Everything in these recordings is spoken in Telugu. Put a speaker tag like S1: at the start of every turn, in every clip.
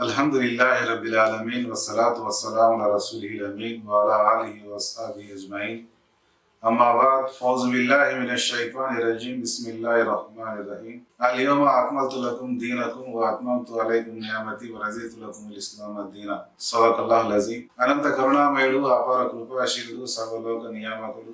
S1: الحمد لله رب العالمين والصلاة والسلام على رسوله الأمين وعلى آله وأصحابه أجمعين أما بعد فوز بالله من الشيطان الرجيم بسم الله الرحمن الرحيم اليوم أكملت لكم دينكم وأتممت عليكم نعمتي ورزيت لكم الإسلام الدين صدق الله العظيم అనంత కరుణామయుడు అపార కృపాశీలుడు సర్వలోక నియామకుడు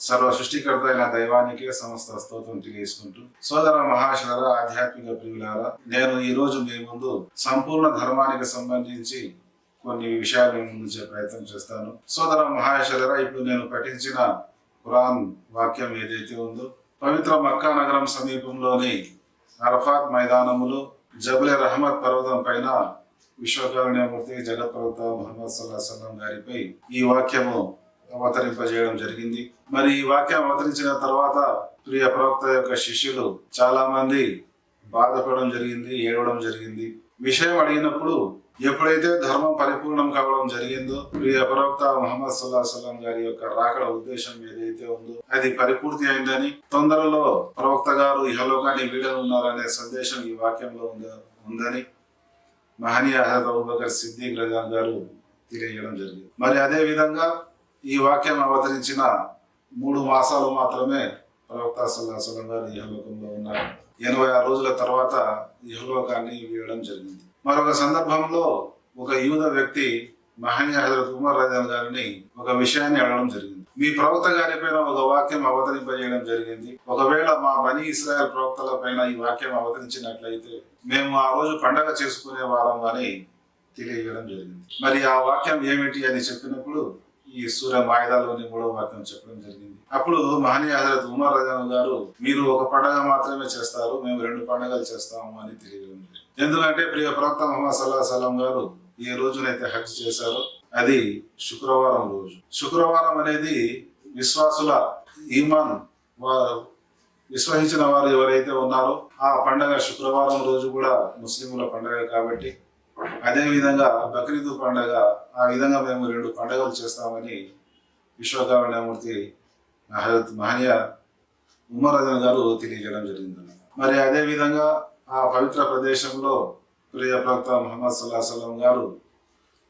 S1: సర్వ సృష్టికర్త అయిన దైవానికి సమస్త స్తోత్రం తెలియజేసుకుంటూ సోదర మహాశర ఆధ్యాత్మిక ప్రియులారా నేను ఈ రోజు మీ ముందు సంపూర్ణ ధర్మానికి సంబంధించి కొన్ని విషయాలు మీ ముందు ప్రయత్నం చేస్తాను. సోదర మహాశర ఇప్పుడు నేను పఠించిన ఖురాన్ వాక్యం ఏదైతే ఉందో పవిత్ర మక్కా నగరం సమీపంలోని అరఫాత్ మైదానములో జబులే రహమత్ పర్వతం పైన విశ్వకరుణ్యమూర్తి జగత్ ప్రవక్త ముహమ్మద్ సల్లాహ్ సల్లం గారిపై ఈ వాక్యము అవతరింపజేయడం జరిగింది. మరి ఈ వాక్యం అవతరించిన తర్వాత ప్రియ ప్రవక్త యొక్క శిష్యులు చాలా మంది బాధపడడం జరిగింది ఏడవడం జరిగింది. విషయం అడిగినప్పుడు ఎప్పుడైతే ధర్మం పరిపూర్ణం కావడం జరిగిందో ప్రియ ప్రవక్త మహమ్మద్ సుల్లా సల్లం గారి యొక్క రాకడ ఉద్దేశం ఏదైతే ఉందో అది పరిపూర్తి అయిందని తొందరలో ప్రవక్త గారు ఇహలోకాన్ని వీడనున్నారనే సందేశం ఈ వాక్యంలో ఉంద ఉందని మహనీయ హజరత్ అబూబకర్ సిద్దిక్ రజాన్ గారు తెలియజేయడం జరిగింది. మరి అదే విధంగా ఈ వాక్యం అవతరించిన మూడు మాసాలు మాత్రమే ప్రవక్త సల్లాహం గారు ఇహలోకంలో ఉన్నారు. ఎనభై ఆరు రోజుల తర్వాత ఇహలోకాన్ని వేయడం జరిగింది. మరొక సందర్భంలో ఒక యూద వ్యక్తి మహనీయ హజరత్ కుమార్ రాజన్ గారిని ఒక విషయాన్ని అడగడం జరిగింది. మీ ప్రవక్త గారి పైన ఒక వాక్యం అవతరింపజేయడం జరిగింది. ఒకవేళ మా బని ఇస్రాయల్ ప్రవక్తల పైన ఈ వాక్యం అవతరించినట్లయితే మేము ఆ రోజు పండగ చేసుకునే వారం అని తెలియజేయడం జరిగింది. మరి ఆ వాక్యం ఏమిటి అని చెప్పినప్పుడు ఈ సూర్య మాయిదాలోని మూడవ వాక్యం చెప్పడం జరిగింది. అప్పుడు మహనీయ హజరత్ ఉమర్ రజాను గారు మీరు ఒక పండగ మాత్రమే చేస్తారు మేము రెండు పండగలు చేస్తాము అని తెలియజేయడం ఎందుకంటే ప్రియ ప్రవక్త మహమ్మద్ సల్లా సలం గారు ఏ రోజునైతే హజ్ చేశారో అది శుక్రవారం రోజు. శుక్రవారం అనేది విశ్వాసుల ఈమాన్ విశ్వసించిన వారు ఎవరైతే ఉన్నారో ఆ పండగ శుక్రవారం రోజు కూడా ముస్లింల పండగ కాబట్టి అదే విధంగా బక్రీద్ పండగ ఆ విధంగా మేము రెండు పండగలు చేస్తామని విశ్వకారుణ్యమూర్తి హజరత్ మహనీయ ఉమర్ గారు తెలియజేయడం జరిగింది. మరి అదే విధంగా ఆ పవిత్ర ప్రదేశంలో ప్రియ ప్రవక్త మహమ్మద్ సల్లాహ్ గారు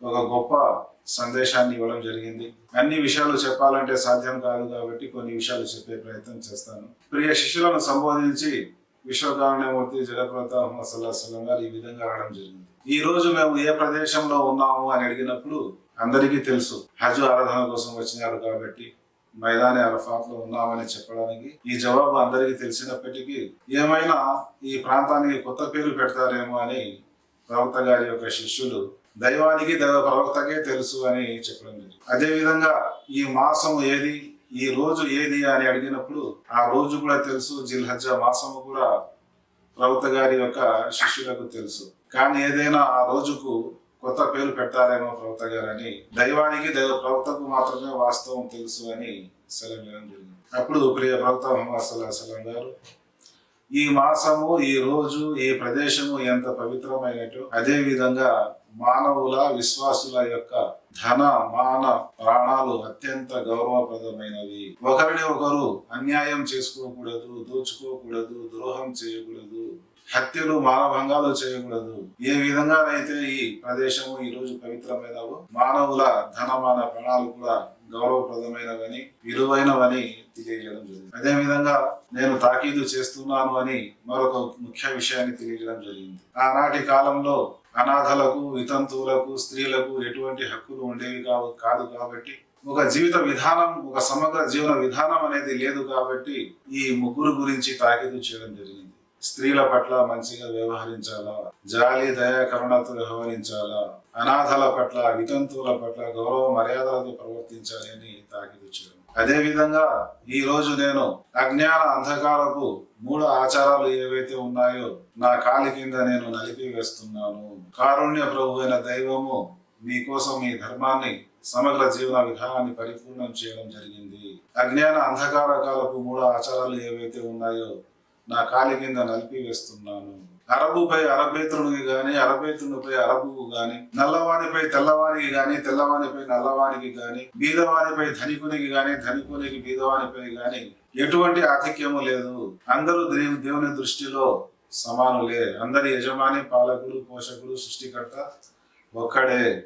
S1: ఒక గొప్ప సందేశాన్ని ఇవ్వడం జరిగింది. అన్ని విషయాలు చెప్పాలంటే సాధ్యం కాదు కాబట్టి కొన్ని విషయాలు చెప్పే ప్రయత్నం చేస్తాను. ప్రియ శిష్యులను సంబోధించి విశ్వకారణ్యమూర్తి జగత్ప్రత ముహమ్మద్ సల్లాహం గారు ఈ విధంగా అనడం జరిగింది. ఈ రోజు మేము ఏ ప్రదేశంలో ఉన్నాము అని అడిగినప్పుడు అందరికీ తెలుసు హజ్ ఆరాధన కోసం వచ్చినారు కాబట్టి మైదాని అరఫాత్లో ఉన్నామని చెప్పడానికి ఈ జవాబు అందరికీ తెలిసినప్పటికీ ఏమైనా ఈ ప్రాంతానికి కొత్త పేరు పెడతారేమో అని ప్రవక్త గారి యొక్క శిష్యులు దైవానికి దైవ ప్రవక్తకే తెలుసు అని చెప్పడం జరిగింది. అదే విధంగా ఈ మాసం ఏది ఈ రోజు ఏది అని అడిగినప్పుడు ఆ రోజు కూడా తెలుసు జిల్హజ్జా మాసము కూడా ప్రవక్త గారి యొక్క శిష్యులకు తెలుసు. కానీ ఏదైనా ఆ రోజుకు కొత్త పేరు పెట్టారేమో ప్రవక్త గారని దైవానికి దైవ ప్రవక్తకు మాత్రమే వాస్తవం తెలుసు అని సెలవించడం జరిగింది. అప్పుడు ప్రియ ప్రవక్త మహమ్మద్ సల్లాహ్ సలం గారు ఈ మాసము ఈ రోజు ఈ ప్రదేశము ఎంత పవిత్రమైనట్టు అదే విధంగా మానవుల విశ్వాసుల యొక్క ధన మాన ప్రాణాలు అత్యంత గౌరవప్రదమైనవి. ఒకరిని ఒకరు అన్యాయం చేసుకోకూడదు దోచుకోకూడదు ద్రోహం చేయకూడదు. హత్యలు మానభంగాలు చేయకూడదు. ఏ విధంగానైతే ఈ ప్రదేశము ఈ రోజు పవిత్రమైనవో మానవుల ధనమాన ప్రాణాలు కూడా గౌరవప్రదమైనవని విలువైనవని తెలియజేయడం జరిగింది. అదే విధంగా నేను తాకీదు చేస్తున్నాను అని మరొక ముఖ్య విషయాన్ని తెలియజేయడం జరిగింది. ఆనాటి కాలంలో అనాథలకు వితంతువులకు స్త్రీలకు ఎటువంటి హక్కులు ఉండేవి కావు కాదు కాబట్టి ఒక జీవిత విధానం ఒక సమగ్ర జీవన విధానం అనేది లేదు కాబట్టి ఈ ముగ్గురు గురించి తాకీదు చేయడం జరిగింది. స్త్రీల పట్ల మంచిగా వ్యవహరించాలా? జాలి దయ కరుణతో వ్యవహరించాలా? అనాథల పట్ల వితంతువుల పట్ల గౌరవ మర్యాదలతో ప్రవర్తించాలి అని తాకిదు చేయడం. అదే విధంగా ఈ రోజు నేను అజ్ఞాన అంధకారపు మూడు ఆచారాలు ఏవైతే ఉన్నాయో నా కాలి కింద నేను నలిపి వేస్తున్నాను. కారుణ్య ప్రభు అయిన దైవము మీకోసం ఈ ధర్మాన్ని సమగ్ర జీవన విధానాన్ని పరిపూర్ణం చేయడం జరిగింది. అజ్ఞాన అంధకార కాలపు మూడు ఆచారాలు ఏవైతే ఉన్నాయో నా కాలి కింద నలిపి వేస్తున్నాను. అరబుపై అరబేతునికి గాని అరబేతునిపై అరబుకు గాని నల్లవానిపై తెల్లవానికి గాని తెల్లవానిపై నల్లవానికి గాని బీదవానిపై ధనికునికి గాని ధనికునికి బీదవానిపై గాని ఎటువంటి ఆధిక్యము లేదు. అందరూ దేవుని దృష్టిలో సమానులే. అందరి యజమాని పాలకుడు పోషకుడు సృష్టికర్త ఒక్కడే.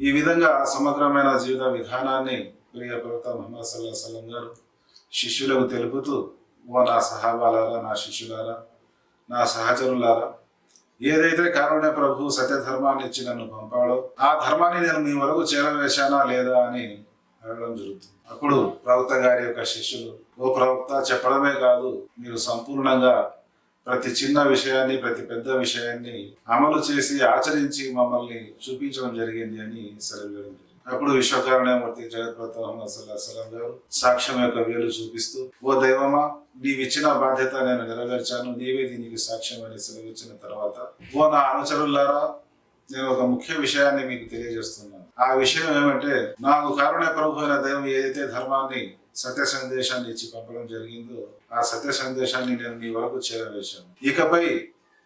S1: ఈ విధంగా సమగ్రమైన జీవిత విధానాన్ని ప్రియ ప్రవక్త మహమ్మద్ సల్లాహ్ సలం గారు శిష్యులకు తెలుపుతూ ఓ నా సహాబాలారా నా శిష్యులారా నా సహచరులారా ఏదైతే కారుణ్య ప్రభు సత్య ధర్మాన్ని ఇచ్చి నన్ను పంపాడో ఆ ధర్మాన్ని నేను మీ వరకు చేరవేశానా లేదా అని అడగడం జరుగుతుంది. అప్పుడు ప్రవక్త గారి యొక్క శిష్యులు ఓ ప్రవక్త చెప్పడమే కాదు మీరు సంపూర్ణంగా ప్రతి చిన్న విషయాన్ని ప్రతి పెద్ద విషయాన్ని అమలు చేసి ఆచరించి మమ్మల్ని చూపించడం జరిగింది అని సెలవు అప్పుడు విశ్వకారణమూర్తి జగత్ప్రత మహమ్మద్ సల్లాహ్ సలం గారు సాక్ష్యం యొక్క వేలు చూపిస్తూ ఓ దైవమా నీవిచ్చిన బాధ్యత నేను నెరవేర్చాను నీవే దీనికి సాక్ష్యం అని సెలవిచ్చిన తర్వాత ఓ నా అనుచరులారా నేను ఒక ముఖ్య విషయాన్ని మీకు తెలియజేస్తున్నాను. ఆ విషయం ఏమంటే నాకు కారుణ్య ప్రభు అయిన దైవం ఏదైతే ధర్మాన్ని సత్య సందేశాన్ని ఇచ్చి పంపడం జరిగిందో ఆ సత్య సందేశాన్ని నేను మీ వరకు చేరవేశాను. ఇకపై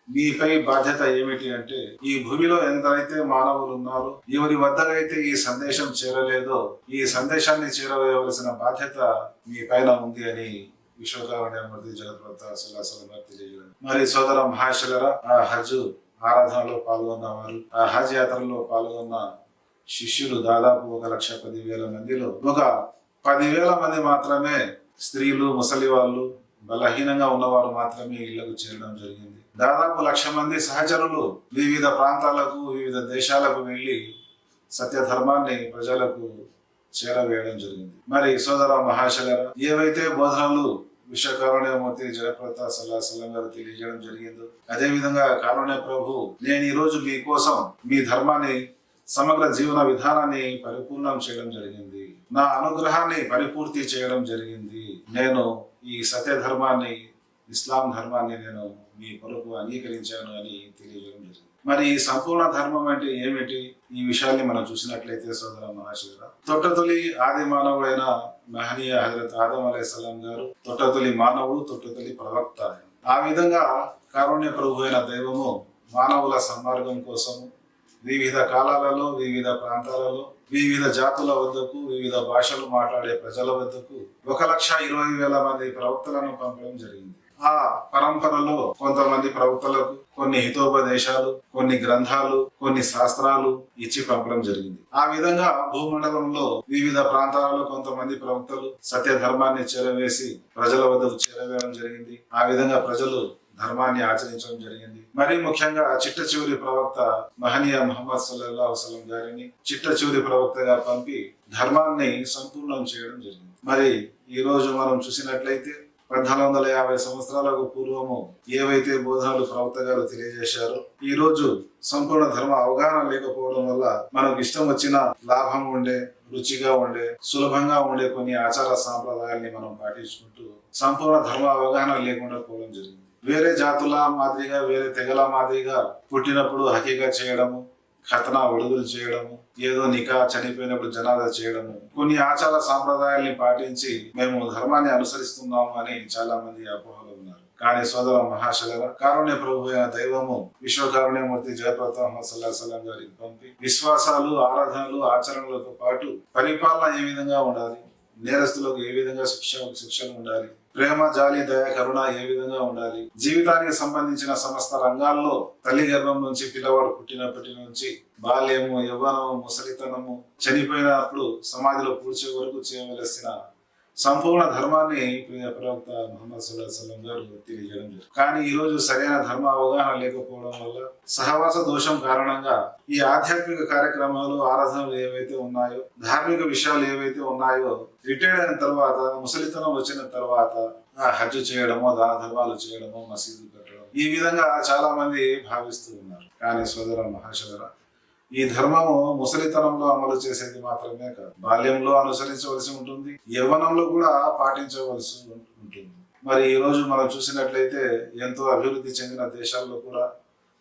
S1: మీపై బాధ్యత ఏమిటి అంటే ఈ భూమిలో ఎంతైతే మానవులు ఉన్నారో ఎవరి వద్దకైతే ఈ సందేశం చేరలేదో ఈ సందేశాన్ని చేరవేయవలసిన బాధ్యత మీ పైన ఉంది అని విశ్వకారణ్యమూర్తి జగత్ప్రత సుల్లాసలం గారు మరి సోదర మహాశలరా ఆ హజ్ ఆరాధనలో పాల్గొన్న వారు ఆ హజ్ యాత్రలో పాల్గొన్న శిష్యులు దాదాపు ఒక లక్ష పదివేల మందిలో ఒక పదివేల మంది మాత్రమే స్త్రీలు ముసలి వాళ్ళు బలహీనంగా ఉన్నవారు మాత్రమే ఇళ్ళకు చేరడం జరిగింది. దాదాపు లక్ష మంది సహచరులు వివిధ ప్రాంతాలకు వివిధ దేశాలకు వెళ్ళి సత్యధర్మాన్ని ప్రజలకు చేరవేయడం జరిగింది. మరి సోదర మహాశలర ఏవైతే బోధనలు విశ్వకారుణ్యమూర్తి జయప్రతా సల్లా గారు తెలియజేయడం జరిగిందో అదే విధంగా కారుణ్య ప్రభు నేను ఈరోజు మీకోసం మీ ధర్మాన్ని సమగ్ర జీవన విధానాన్ని పరిపూర్ణం చేయడం జరిగింది. నా అనుగ్రహాన్ని పరిపూర్తి చేయడం జరిగింది. నేను ఈ సత్య ధర్మాన్ని ఇస్లాం ధర్మాన్ని నేను మీ కొరకు అంగీకరించాను అని తెలియజేయడం జరిగింది. మరి ఈ సంపూర్ణ ధర్మం అంటే ఏమిటి? ఈ విషయాన్ని మనం చూసినట్లయితే సోదర మహాశివర తొట్టతొలి ఆది మానవుడైన మహనీయ హజరత్ ఆదం అలైహిస్సలాం గారు తొట్టతొలి మానవుడు తొట్టతొలి ప్రవక్త ఆ విధంగా కారుణ్య ప్రభు అయిన దైవము మానవుల సన్మార్గం కోసము వివిధ కాలాలలో వివిధ ప్రాంతాలలో వివిధ జాతుల వద్దకు వివిధ భాషలు మాట్లాడే ప్రజల వద్దకు ఒక లక్ష ఇరవై వేల మంది ప్రవక్తలను పంపడం జరిగింది. ఆ పరంపరలో కొంతమంది ప్రవక్తలకు కొన్ని హితోపదేశాలు కొన్ని గ్రంథాలు కొన్ని శాస్త్రాలు ఇచ్చి పంపడం జరిగింది. ఆ విధంగా భూమండలంలో వివిధ ప్రాంతాలలో కొంతమంది ప్రవక్తలు సత్య ధర్మాన్ని చేరవేసి ప్రజల వద్దకు చేరవేయడం జరిగింది. ఆ విధంగా ప్రజలు ధర్మాన్ని ఆచరించడం జరిగింది. మరీ ముఖ్యంగా చిట్ట చివరి ప్రవక్త మహనీయ మహమ్మద్ సల్లల్లాహు వసలం గారిని చిట్ట చివరి ప్రవక్తగా పంపి ధర్మాన్ని సంపూర్ణం చేయడం జరిగింది. మరి ఈ రోజు మనం చూసినట్లయితే పద్నాలుగు వందల యాభై సంవత్సరాలకు పూర్వము ఏవైతే బోధనలు ప్రవక్త గారు తెలియజేశారో ఈ రోజు సంపూర్ణ ధర్మ అవగాహన లేకపోవడం వల్ల మనకు ఇష్టం వచ్చిన లాభం ఉండే రుచిగా ఉండే సులభంగా ఉండే కొన్ని ఆచార సాంప్రదాయాల్ని మనం పాటించుకుంటూ సంపూర్ణ ధర్మ అవగాహన లేకుండా పోవడం జరిగింది. వేరే జాతుల మాదిరిగా వేరే తెగల మాదిరిగా పుట్టినప్పుడు హకీగా చేయడము ఖతనా విడుదల చేయడము ఏదో నికా చనిపోయినప్పుడు జనాదా చేయడము కొన్ని ఆచార సాంప్రదాయాల్ని పాటించి మేము ధర్మాన్ని అనుసరిస్తున్నాము అని చాలా మంది అపోహలు ఉన్నారు. కానీ సోదర మహాశలర కారుణ్య ప్రభు అయిన దైవము విశ్వకారుణ్యమూర్తి జయప్రతాప్ సల్లాహం గారికి పంపి విశ్వాసాలు ఆరాధనలు ఆచరణలతో పాటు పరిపాలన ఏ విధంగా ఉండాలి నేరస్తులకు ఏ విధంగా శిక్ష శిక్షణ ఉండాలి ప్రేమ జాలి దయ కరుణ ఏ విధంగా ఉండాలి? జీవితానికి సంబంధించిన సమస్త రంగాల్లో తల్లి గర్భం నుంచి పిల్లవాడు పుట్టినప్పటి నుంచి బాల్యము యవ్వనము ముసలితనము చనిపోయినప్పుడు సమాధిలో పూడ్చే వరకు చేయవలసిన సంపూర్ణ ధర్మాన్ని ప్రవక్త మహమ్మద్ సుల్లాహం గారు తెలియజేయడం జరిగింది. కానీ ఈ రోజు సరైన ధర్మ అవగాహన లేకపోవడం వల్ల సహవాస దోషం కారణంగా ఈ ఆధ్యాత్మిక కార్యక్రమాలు ఆరాధనలు ఏవైతే ఉన్నాయో ధార్మిక విషయాలు ఏవైతే ఉన్నాయో రిటైర్డ్ అయిన తర్వాత ముసలితనం వచ్చిన తర్వాత హజ్జు హజ్ చేయడమో దాన ధర్మాలు చేయడమో మసీదు కట్టడం ఈ విధంగా చాలా మంది భావిస్తూ ఉన్నారు. కానీ సోదర మహాశదర ఈ ధర్మము ముసలితనంలో అమలు చేసేది మాత్రమే కాదు. బాల్యంలో అనుసరించవలసి ఉంటుంది యవ్వనంలో కూడా పాటించవలసి ఉంటుంది. మరి ఈరోజు మనం చూసినట్లయితే ఎంతో అభివృద్ధి చెందిన దేశాల్లో కూడా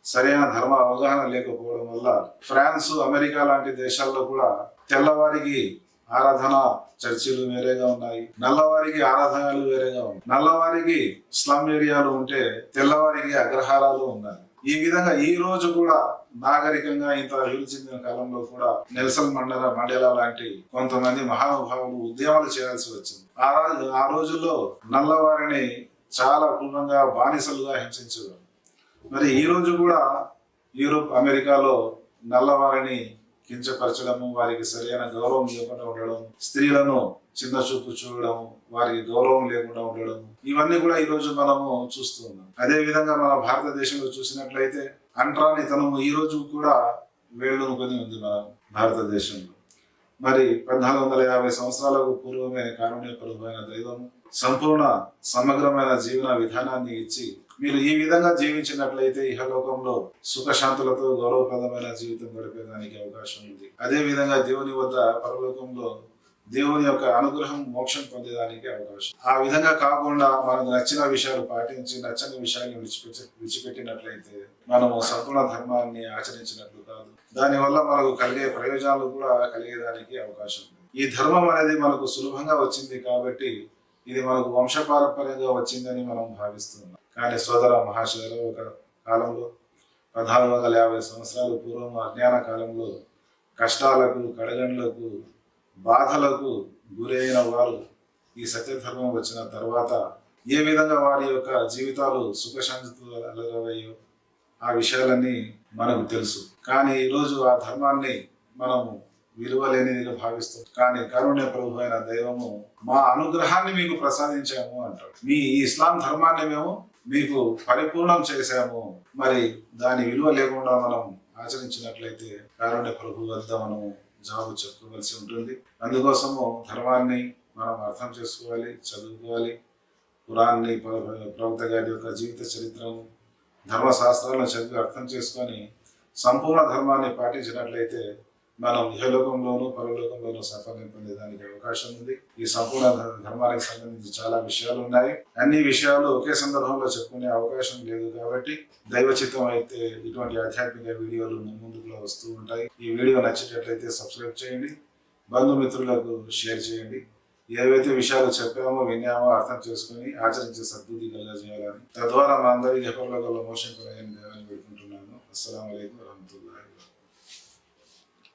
S1: సరైన ధర్మ అవగాహన లేకపోవడం వల్ల ఫ్రాన్స్ అమెరికా లాంటి దేశాల్లో కూడా తెల్లవారికి ఆరాధన చర్చిలు వేరేగా ఉన్నాయి నల్లవారికి ఆరాధనలు వేరేగా ఉన్నాయి. నల్లవారికి స్లమ్ ఏరియాలు ఉంటే తెల్లవారికి అగ్రహారాలు ఉన్నాయి. ఈ విధంగా ఈ రోజు కూడా నాగరికంగా ఇంత అభివృద్ధి చెందిన కాలంలో కూడా నెల్సన్ మండల మండేలా లాంటి కొంతమంది మహానుభావులు ఉద్యమాలు చేయాల్సి వచ్చింది. ఆ రోజు ఆ రోజుల్లో నల్లవారిని చాలా క్రూరంగా బానిసలుగా హింసించేవారు. మరి ఈ రోజు కూడా యూరోప్ అమెరికాలో నల్లవారిని కించపరచడము వారికి సరైన గౌరవం లేకుండా ఉండడం స్త్రీలను చిన్న చూపు చూడడం వారికి గౌరవం లేకుండా ఉండడం ఇవన్నీ కూడా ఈ రోజు మనము చూస్తూ ఉన్నాం. అదే విధంగా మన భారతదేశంలో చూసినట్లయితే అంట్రానితనము ఈరోజు కూడా వేళ్ళునుకొని ఉంది మన భారతదేశంలో. మరి పద్నాలుగు వందల యాభై సంవత్సరాలకు పూర్వమే కారుణ్యపరమైన దైవం సంపూర్ణ సమగ్రమైన జీవన విధానాన్ని ఇచ్చి మీరు ఈ విధంగా జీవించినట్లయితే ఇహలోకంలో సుఖశాంతులతో గౌరవప్రదమైన జీవితం గడిపేదానికి అవకాశం ఉంది. అదే విధంగా దేవుని వద్ద పరలోకంలో దేవుని యొక్క అనుగ్రహం మోక్షం పొందేదానికి అవకాశం. ఆ విధంగా కాకుండా మనకు నచ్చిన విషయాలు పాటించి నచ్చని విషయాన్ని విడిచిపెట్టి విడిచిపెట్టినట్లయితే మనము సంపూర్ణ ధర్మాన్ని ఆచరించినట్లు కాదు. దానివల్ల మనకు కలిగే ప్రయోజనాలు కూడా కలిగేదానికి అవకాశం ఉంది. ఈ ధర్మం అనేది మనకు సులభంగా వచ్చింది కాబట్టి ఇది మనకు వంశపారంపర్యంగా వచ్చిందని మనం భావిస్తున్నాం. కానీ సోదర మహాశయులు ఒక కాలంలో పద్నాలుగు వందల యాభై సంవత్సరాల పూర్వం అజ్ఞాన కాలంలో కష్టాలకు కడగండ్లకు బాధలకు గురైన వారు ఈ సత్యధర్మం వచ్చిన తర్వాత ఏ విధంగా వారి యొక్క జీవితాలు సుఖశాంతితో అలరవయ్యో ఆ విషయాలన్నీ మనకు తెలుసు. కానీ ఈరోజు ఆ ధర్మాన్ని మనము విలువలేనిదిగా భావిస్తాం కానీ కరుణ్య ప్రభు అయిన దైవము మా అనుగ్రహాన్ని మీకు ప్రసాదించాము అంటాడు. మీ ఇస్లాం ధర్మాన్ని మేము మీకు పరిపూర్ణం చేశాము. మరి దాని విలువ లేకుండా మనం ఆచరించినట్లయితే కారుణ్య ప్రభు వద్ద మనము జవాబు చెప్పుకోవలసి ఉంటుంది. అందుకోసము ధర్మాన్ని మనం అర్థం చేసుకోవాలి చదువుకోవాలి. పురాణాన్ని ప్రవక్త గారి యొక్క జీవిత చరిత్రను ధర్మశాస్త్రాలను చదివి అర్థం చేసుకొని సంపూర్ణ ధర్మాన్ని పాటించినట్లయితే మనం ఇహలోకంలోనూ పరలోకంలోనూ సఫలం పొందేదానికి అవకాశం ఉంది. ఈ సంపూర్ణ ధర్మానికి సంబంధించి చాలా విషయాలు ఉన్నాయి అన్ని విషయాలు ఒకే సందర్భంలో చెప్పుకునే అవకాశం లేదు కాబట్టి దైవచిత్తం అయితే ఇటువంటి ఆధ్యాత్మిక వీడియోలు ముందుకులో వస్తూ ఉంటాయి. ఈ వీడియో నచ్చేటట్లయితే సబ్స్క్రైబ్ చేయండి. బంధుమిత్రులకు షేర్ చేయండి. ఏవైతే విషయాలు చెప్పామో విన్నామో అర్థం చేసుకుని ఆచరించే సద్బుద్ధి కలగజేయాలని తద్వారా మా అందరి జపర్లో మోషన్ కొనని దేవాన్ని పెట్టుకుంటున్నాను అస్సలం అయికం